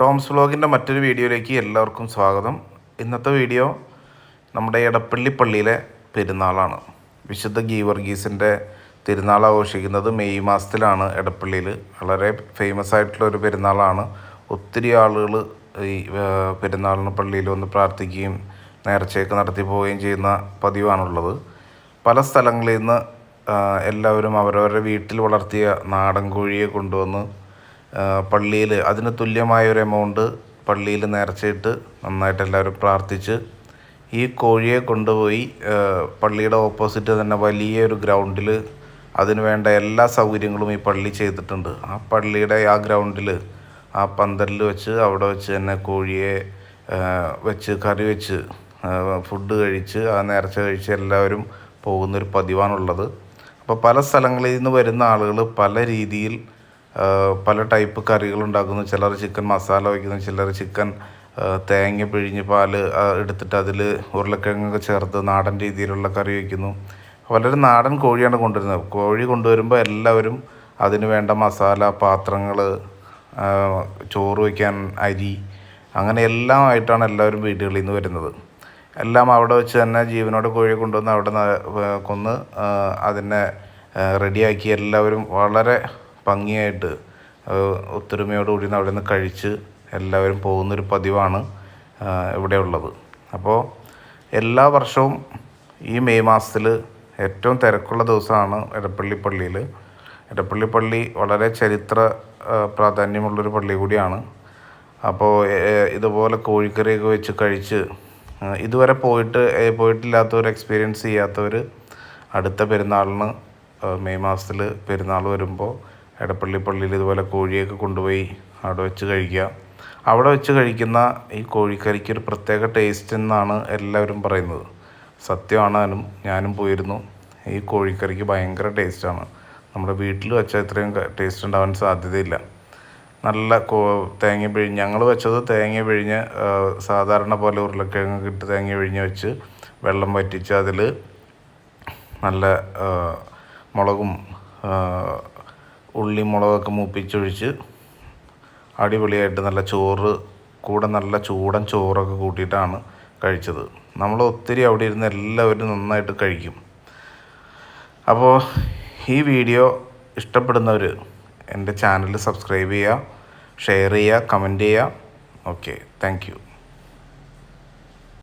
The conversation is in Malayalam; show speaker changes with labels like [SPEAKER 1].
[SPEAKER 1] ടോംസ് വ്ലോഗിന്റെ മറ്റൊരു വീഡിയോയിലേക്ക് എല്ലാവർക്കും സ്വാഗതം. ഇന്നത്തെ വീഡിയോ നമ്മുടെ എടപ്പള്ളി പള്ളിയിലെ പെരുന്നാളാണ്. വിശുദ്ധ ഗീവർഗീസിന്റെ തിരുനാൾ ആഘോഷിക്കുന്നത് മെയ് മാസത്തിലാണ് എടപ്പള്ളിയിൽ. വളരെ ഫേമസ് ആയിട്ടുള്ള ഒരു പെരുന്നാളാണ്. ഒത്തിരി ആളുകൾ ഈ പെരുന്നാളിന് പള്ളിയിൽ വന്ന് പ്രാർത്ഥിക്കുകയും നേർച്ചയൊക്കെ നടത്തി പോവുകയും ചെയ്യുന്ന പതിവാണുള്ളത്. പല സ്ഥലങ്ങളിൽ നിന്ന് എല്ലാവരും അവരവരുടെ വീട്ടിൽ വളർത്തിയ നാടൻ കോഴിയെ കൊണ്ടുവന്ന് പള്ളിയിൽ അതിന് തുല്യമായ ഒരു എമൗണ്ട് പള്ളിയിൽ നേർച്ചയിട്ട് നന്നായിട്ട് എല്ലാവരും പ്രാർത്ഥിച്ച് ഈ കോഴിയെ കൊണ്ടുപോയി പള്ളിയുടെ ഓപ്പോസിറ്റ് തന്നെ വലിയൊരു ഗ്രൗണ്ടിൽ അതിന് വേണ്ട എല്ലാ സൗകര്യങ്ങളും ഈ പള്ളി ചെയ്തിട്ടുണ്ട്. ആ പള്ളിയുടെ ആ ഗ്രൗണ്ടിൽ ആ പന്തലിൽ വെച്ച് അവിടെ വെച്ച് തന്നെ കോഴിയെ വെച്ച് കറി വെച്ച് ഫുഡ് കഴിച്ച് ആ നേർച്ച കഴിച്ച് എല്ലാവരും പോകുന്നൊരു പതിവാണുള്ളത്. അപ്പോൾ പല സ്ഥലങ്ങളിൽ നിന്ന് വരുന്ന ആളുകൾ പല രീതിയിൽ പല ടൈപ്പ് കറികൾ ഉണ്ടാക്കുന്നു ചിലർ ചിക്കൻ മസാല വയ്ക്കുന്നു ചിലർ ചിക്കൻ തേങ്ങ പിഴിഞ്ഞ് പാൽ എടുത്തിട്ട് അതിൽ ഉരുളക്കിഴങ്ങൊക്കെ ചേർത്ത് നാടൻ രീതിയിലുള്ള കറി വയ്ക്കുന്നു. വളരെ നാടൻ കോഴിയാണ് കൊണ്ടുവരുന്നത്. കോഴി കൊണ്ടുവരുമ്പോൾ എല്ലാവരും അതിന് വേണ്ട മസാല പാത്രങ്ങൾ ചോറ് വയ്ക്കാൻ അരി അങ്ങനെ എല്ലാം ആയിട്ടാണ് എല്ലാവരും വീടുകളിൽ നിന്ന് വരുന്നത്. എല്ലാം അവിടെ വെച്ച് തന്നെ ജീവനോടെ കോഴിയെ കൊണ്ടുവന്ന് അവിടെ കൊന്ന് അതിനെ റെഡിയാക്കി എല്ലാവരും വളരെ ഭംഗിയായിട്ട് ഒത്തൊരുമയോടുകൂടി അവിടെ നിന്ന് കഴിച്ച് എല്ലാവരും പോകുന്നൊരു പതിവാണ് ഇവിടെ ഉള്ളത്. അപ്പോൾ എല്ലാ വർഷവും ഈ മെയ് മാസത്തിൽ ഏറ്റവും തിരക്കുള്ള ദിവസമാണ് എടപ്പള്ളി പള്ളിയിൽ എടപ്പള്ളി പള്ളി വളരെ ചരിത്ര പ്രാധാന്യമുള്ളൊരു പള്ളി കൂടിയാണ്. അപ്പോൾ ഇതുപോലെ കോഴിക്കറിയൊക്കെ വെച്ച് കഴിച്ച് ഇതുവരെ പോയിട്ട് പോയിട്ടില്ലാത്തവർ എക്സ്പീരിയൻസ് ചെയ്യാത്തവർ അടുത്ത പെരുന്നാളിന് മെയ് മാസത്തിൽ പെരുന്നാൾ വരുമ്പോൾ എടപ്പള്ളി പള്ളിയിൽ ഇതുപോലെ കോഴിയൊക്കെ കൊണ്ടുപോയി അവിടെ വെച്ച് കഴിക്കുക. അവിടെ വെച്ച് കഴിക്കുന്ന ഈ കോഴിക്കറിക്ക് ഒരു പ്രത്യേക ടേസ്റ്റ് എന്നാണ് എല്ലാവരും പറയുന്നത്. സത്യമാണാനും ഞാനും പോയിരുന്നു. ഈ കോഴിക്കറിക്ക് ഭയങ്കര ടേസ്റ്റാണ് നമ്മുടെ വീട്ടിൽ വെച്ചാൽ ഇത്രയും ടേസ്റ്റ് ഉണ്ടാവാൻ സാധ്യതയില്ല. നല്ല കോ തേങ്ങ പിഴിഞ്ഞ് ഞങ്ങൾ വെച്ചത് തേങ്ങ പിഴിഞ്ഞ് സാധാരണ പോലെ ഉരുളക്കിഴങ്ങ് ഇട്ട് തേങ്ങ പിഴിഞ്ഞ് വെച്ച് വെള്ളം വറ്റിച്ച് അതിൽ നല്ല മുളകും ആ, ഉള്ളിയും മുളകൊക്കെ മൂപ്പിച്ചൊഴിച്ച് അടിപൊളിയായിട്ട് നല്ല ചോറ് കൂടെ നല്ല ചൂടൻ ചോറൊക്കെ കൂട്ടിയിട്ടാണ് കഴിച്ചത്. നമ്മൾ ഒത്തിരി അവിടെ ഇരുന്ന് എല്ലാവരും നന്നായിട്ട് കഴിക്കും. അപ്പോൾ ഈ വീഡിയോ ഇഷ്ടപ്പെടുന്നവർ എന്റെ ചാനൽ സബ്സ്ക്രൈബ് ചെയ്യുക ഷെയർ ചെയ്യുക കമന്റ് ചെയ്യുക. Okay thank